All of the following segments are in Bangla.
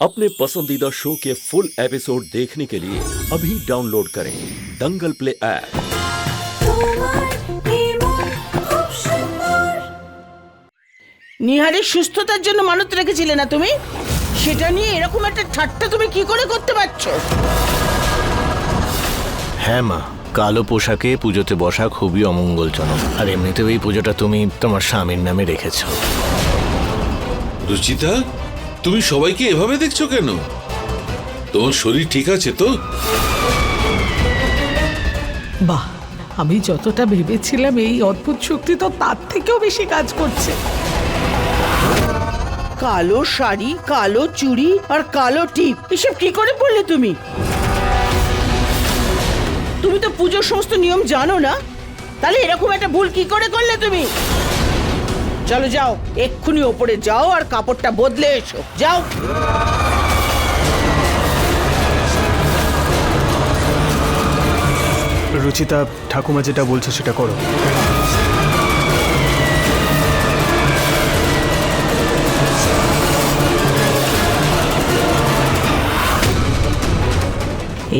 अपने पसंदीदा शो के फुल एपिसोड देखने के लिए अभी डाउनलोड करें दंगल प्ले ऐप তোমার নির্মল খুব সুন্দর নিহারের সুস্থতার জন্য মানত রেখেছিলে না তুমি সেটা নিয়ে এরকম একটা ঠাট্টা তুমি কি করে করতে পারছো হ্যাঁ মা কালো পোশাকে পুজোতে বসা খুবই অমঙ্গলজনক আর এমনিতেও এই পুজোটা তুমি তোমার স্বামীর নামে রেখেছো রুচিতা তুমি সবাইকে এভাবে দেখছ কেন? তোমার শরীর ঠিক আছে তো? বাহ, আমি যতটা ভেবেছিলাম এই অদ্ভুত শক্তি তো তার থেকেও বেশি কাজ করছে। কালো শাড়ি, কালো চুড়ি আর কালো টিপ, এসব কি করে পড়লে তুমি? তুমি তো পুজোর সমস্ত নিয়ম জানো না? তাহলে এরকম একটা ভুল কি করে করলে তুমি? চলো যাও এক্ষুনি ওপরে যাও আর কাপড়টা বদলে এসো। যাও। রুচিতা ঠাকুমা যেটা বলছে সেটা করো।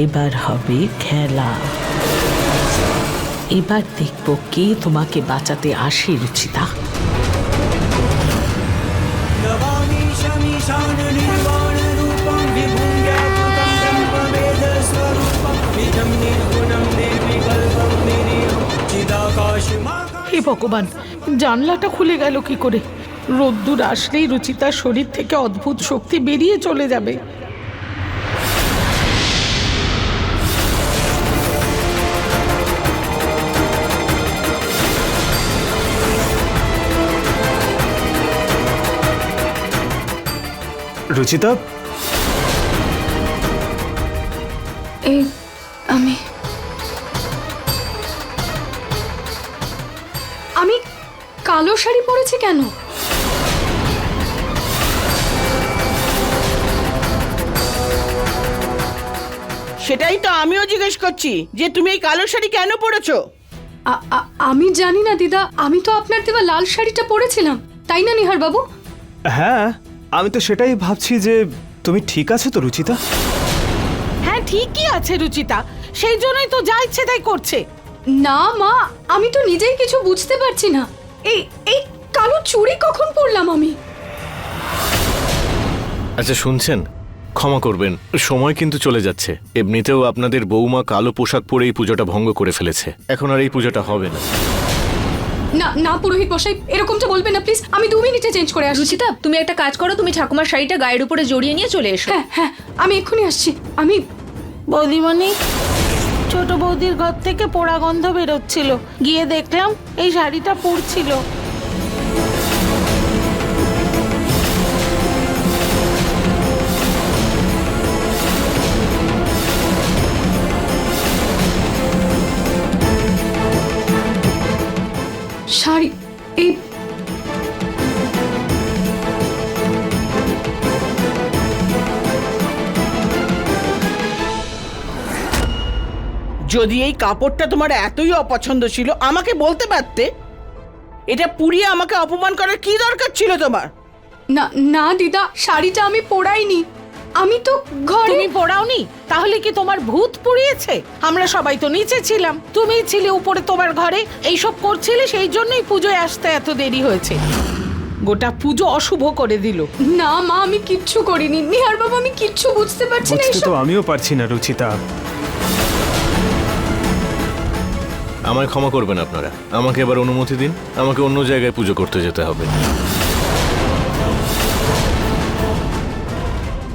এবার হবে খেলা। এবার দেখব কে তোমাকে বাঁচাতে আসে রুচিতা। হে ভগবান, জানলাটা খুলে গেল কি করে? রোদ্দুর আসলেই রুচিতার শরীর থেকে অদ্ভুত শক্তি বেরিয়ে চলে যাবে। রুচিতা? এই আমি। আমি কালো শাড়ি পরেছি কেন? সেটাই তো আমিও জিজ্ঞেস করছি যে তুমি এই কালো শাড়ি কেন পরেছো? আমি জানি না দিদা আমি তো আপনার দেওয়া লাল শাড়িটা পরেছিলাম। তাই না নিহার বাবু হ্যাঁ আমি তো সেটাই ভাবছি যে তুমি ঠিক আছে তো রুচিতা? হ্যাঁ ঠিকই আছে রুচিতা। সেই জন্যই তো যা ইচ্ছে তাই করছে। না মা আমি তো নিজেই কিছু বুঝতে পারছি না। এই এই কালো চুড়ি কখন পরলাম আমি? আচ্ছা শুনছেন? ক্ষমা করবেন সময় কিন্তু চলে যাচ্ছে। এমনিতেও আপনাদের বৌমা কালো পোশাক পরে এই পুজোটা ভঙ্গ করে ফেলেছে। এখন আর এই পুজোটা হবে না। না না পুরোহিত মশাই এরকমটা বলবেন না প্লিজ আমি দু মিনিটে চেঞ্জ করে আসছি। রুচিতা তুমি একটা কাজ করো তুমি ঠাকুমার শাড়িটা গায়ের উপরে জড়িয়ে নিয়ে চলে এসো। হ্যাঁ হ্যাঁ আমি এক্ষুনি আসছি। আমি বৌদিমণি ছোট বৌদির ঘর থেকে পোড়া গন্ধ বেরোচ্ছিল। গিয়ে দেখলাম এই শাড়িটা পরছিল যদি এই কাপড়টা তোমার এতই অপছন্দ ছিল আমাকে বলতে পারতে? এটা পুড়িয়ে আমাকে অপমান করার কি দরকার ছিল তোমার? না না দিদা শাড়িটা আমি পরাইনি। আমি তো ঘরে তুমি পড়াওনি তাহলে কি তোমার ভূত পুড়িয়েছে? আমরা সবাই তো নিচে ছিলাম। তুমি ছিলে উপরে তোমার ঘরে। এইসব করছিলে সেই জন্যই পুজোয় আসতে এত দেরি হয়েছে। গোটা পুজো অশুভ করে দিল। না মা আমি কিচ্ছু করিনি। নিহার বাবু আমি কিচ্ছু বুঝতে পারছি না এসব তো আমিও পারছি না রুচিতা। আমায় ক্ষমা করবেন আপনারা। আমাকে এবার অনুমতি দিন আমাকে অন্য জায়গায় পুজো করতে যেতে হবে।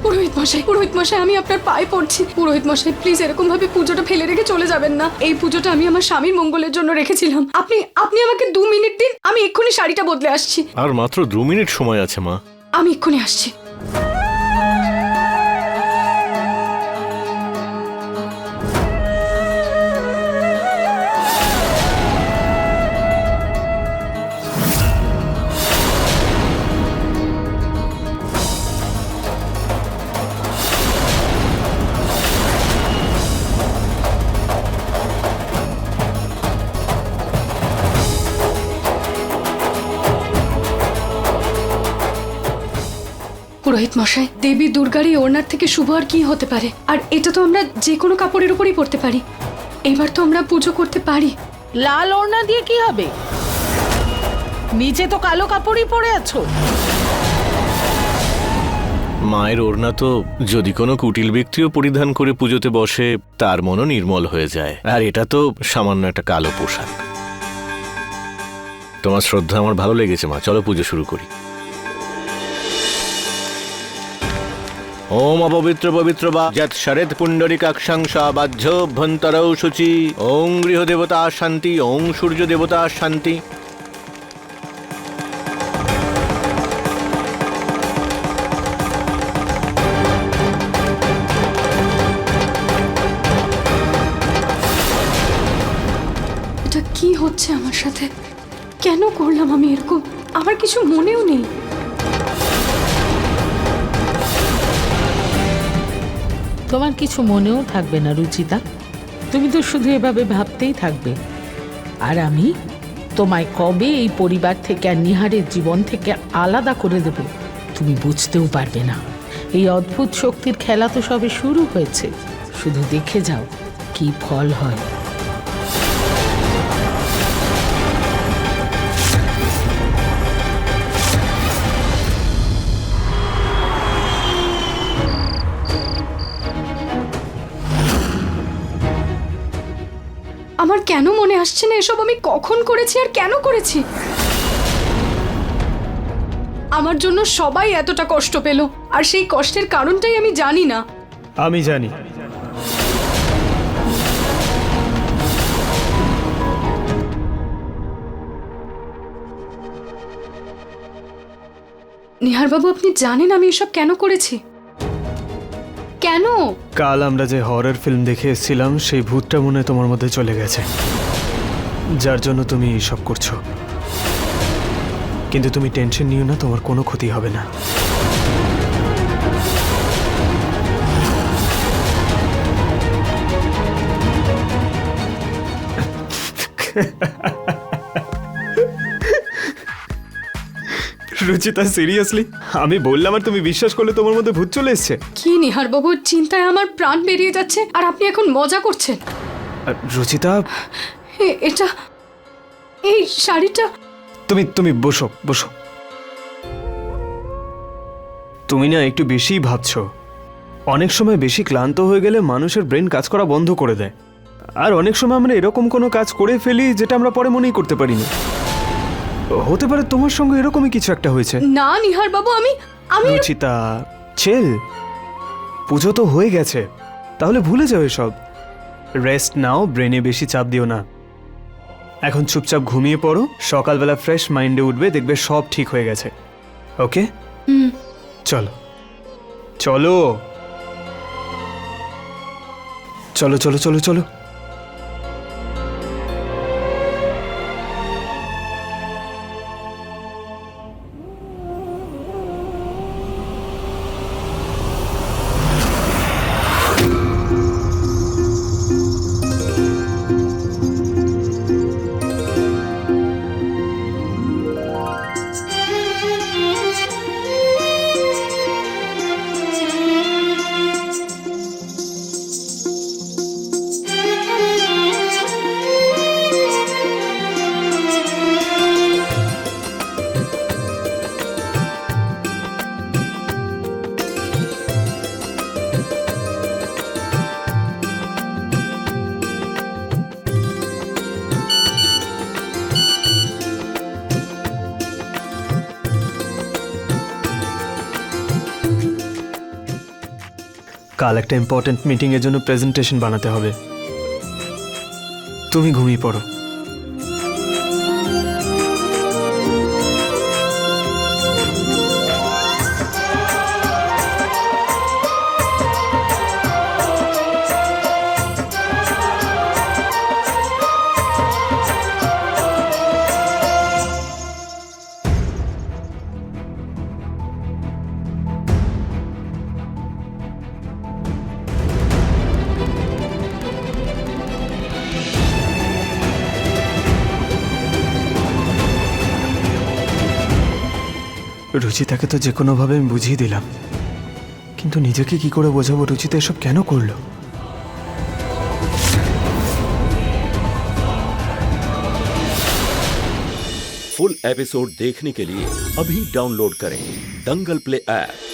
পুরোহিত মশাই পুরোহিত মশাই আমি আপনার পায়ে পড়ছি। পুরোহিত মশাই প্লিজ এরকম ভাবে পুজোটা ফেলে রেখে চলে যাবেন না। এই পুজোটা আমি আমার স্বামীর মঙ্গলের জন্য রেখেছিলাম। আপনি আপনি আমাকে দু মিনিট দিন আমি এক্ষুনি শাড়িটা বদলে আসছি। আর মাত্র দু মিনিট সময় আছে মা। আমি এক্ষুনি আসছি। পুরোহিত মশাই দেবী দুর্গার এই ওড়নার থেকে শুভ আর কি হতে পারে? আর এটা তো আমরা যে কোনো কাপড়ের উপরই পরতে পারি। এবার তো আমরা পুজো করতে পারি। লাল ওড়না দিয়ে কি হবে? নিচে তো কালো কাপড়ই পরে আছো। মায়ের ওড়না তো যদি কোনো কুটিল ব্যক্তিও পরিধান করে পুজোতে বসে তার মনও নির্মল হয়ে যায়। আর এটা তো সামান্য একটা কালো পোশাক। তোমার শ্রদ্ধা আমার ভালো লেগেছে মা। চলো পুজো শুরু করি। ওম অপবিত্র পবিত্র বা যৎ শরৎ পুণ্ডরী কাক্ষাংশ বাহ্য অভ্যন্তরৌ শুচি। ওং গৃহ দেবতা শান্তি ওং সূর্য দেবতা শান্তি। এটা কি হচ্ছে আমার সাথে? কেন করলাম আমি এরকম? আমার কিছু মনেও নেই। তোমার কিছু মনেও থাকবে না, রুচিতা। তুমি তো শুধু এভাবে ভাবতেই থাকবে। আর আমি তোমায় কবে এই পরিবার থেকে আর নিহারের জীবন থেকে আলাদা করে দেব, তুমি বুঝতেও পারবে না। এই অদ্ভুত শক্তির খেলা তো সবে শুরু হয়েছে। শুধু দেখে যাও কি ফল হয়। কেন মনে আসছে না এসব? আমি কখন করেছি আর কেন করেছি? আমার জন্য সবাই এতটা কষ্ট পেল আর সেই কষ্টের কারণটাই আমি জানি না। আমি জানি। নিহারবাবু আপনি জানেন আমি এসব কেন করেছি? কেন? কাল আমরা যে হরর ফিল্ম দেখে এসেছিলাম, সেই ভূতটা মনে তোমার মধ্যে চলে গেছে। যার জন্য তুমি এইসব করছ। কিন্তু তুমি টেনশন নিও না, তোমার কোনো ক্ষতি হবে না। রুচিতা সিরিয়াসলি আমি বললাম আর তুমি বিশ্বাস করলে তোমার মধ্যে ভূত চলে এসছে। কি নিহারবাবু চিন্তায় আমার প্রাণ বেরিয়ে যাচ্ছে আর আপনি এখন মজা করছেন। রুচিতা? এটা এই শাড়িটা। তুমি তুমি বসো বসো। তুমি না একটু বেশিই ভাবছ। অনেক সময় বেশি ক্লান্ত হয়ে গেলে মানুষের ব্রেন কাজ করা বন্ধ করে দেয়। আর অনেক সময় আমরা এরকম কোনো কাজ করে ফেলি যেটা আমরা পরে মনেই করতে পারি না হতে পারে তোমার সঙ্গে এরকমই কিছু একটা হয়েছে। না নিহারবাবু আমি আমি রুচিতা চেল পুজো তো হয়ে গেছে। তাহলে ভুলে যাও সব রেস্ট নাও ব্রেনে বেশি চাপ দিও না। এখন চুপচাপ ঘুমিয়ে পড়ো সকালবেলা ফ্রেশ মাইন্ডে উঠবে দেখবে সব ঠিক হয়ে গেছে। ওকে? চলো। চলো। চলো চলো চলো চলো। কাল একটা ইম্পর্টেন্ট মিটিংয়ের জন্য প্রেজেন্টেশন বানাতে হবে। তুমি ঘুমিয়ে পড়ো। রুচিতাকে তো যে কোনোভাবে আমি বুঝিয়ে দিলাম কিন্তু নিজেকে কি করে বোঝাবো রুচিতা এসব কেন করলো फुल एपिसोड देखने के लिए अभी डाउनलोड करें दंगल प्ले ऐप